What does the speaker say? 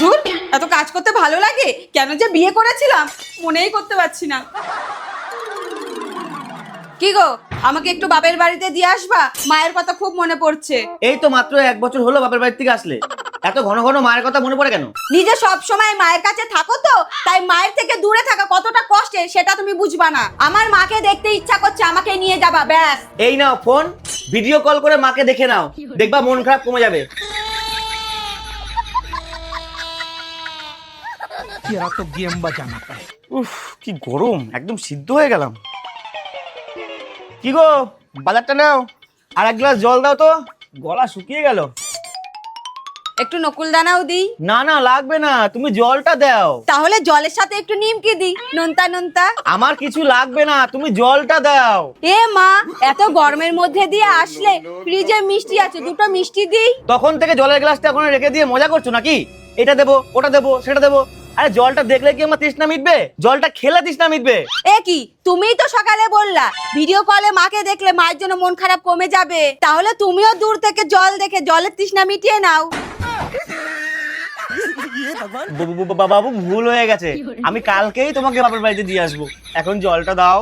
ধুর এত কাজ করতে ভালো লাগে? কেন যে বিয়ে করেছিলাম? মনেই করতে পারছি না। কি গো আমাকে একটু বাপের বাড়িতে দিয়ে আসবা? মায়ের কথা খুব মনে পড়ছে। এই তো মাত্র এক বছর হলো বাপের বাড়ি থেকে আসলে। এত ঘন ঘন মায়ের কথা মনে পড়ে কেন? নিজে সব সময় মায়ের কাছে থাকো তো তাই মায়ের থেকে দূরে থাকা কতটা কষ্টের সেটা তুমি বুঝবা না। আমার মাকে দেখতে ইচ্ছা করছে আমাকে নিয়ে যাবা ব্যাস। এই নাও ফোন ভিডিও কল করে মাকে দেখে নাও। দেখবা মন খারাপ কমে যাবে। तेरा तो गेम बजाना पड़े উফ কি গরম একদম সিদ্ধ হয়ে গেলাম কি গো বাজারটা নাও আর এক গ্লাস জল দাও তো গলা শুকিয়ে গেল একটু নকুল দানাও দিই না না লাগবে না তুমি জলটা দাও তাহলে জলের সাথে একটু নিমকি দিই নোনতা নোনতা আমার কিছু লাগবে না তুমি জলটা দাও এ মা এত গরমের মধ্যে দিয়ে আসলে ফ্রিজে মিষ্টি আছে দুটো মিষ্টি দিই তখন থেকে জলের গ্লাসটা এখন রেখে দিয়ে মজা করছো নাকি এটা দেবো ওটা দেবো সেটা দেবো আরে জলটা দেখলে কি আমার তৃষ্ণা মিটবে? জলটা খেলে তৃষ্ণা মিটবে। এ কি? তুমিই তো সকালে বললা। ভিডিও কলে মাকে দেখলে মায়ের জন্য মন খারাপ কমে যাবে। তাহলে তুমিও দূর থেকে জল দেখে জলের তৃষ্ণা মিটিয়ে নাও। বাবু ভুল হয়ে গেছে। আমি কালকেই তোমাকে বাবার বাড়িতে দিয়ে আসব। এখন জলটা দাও।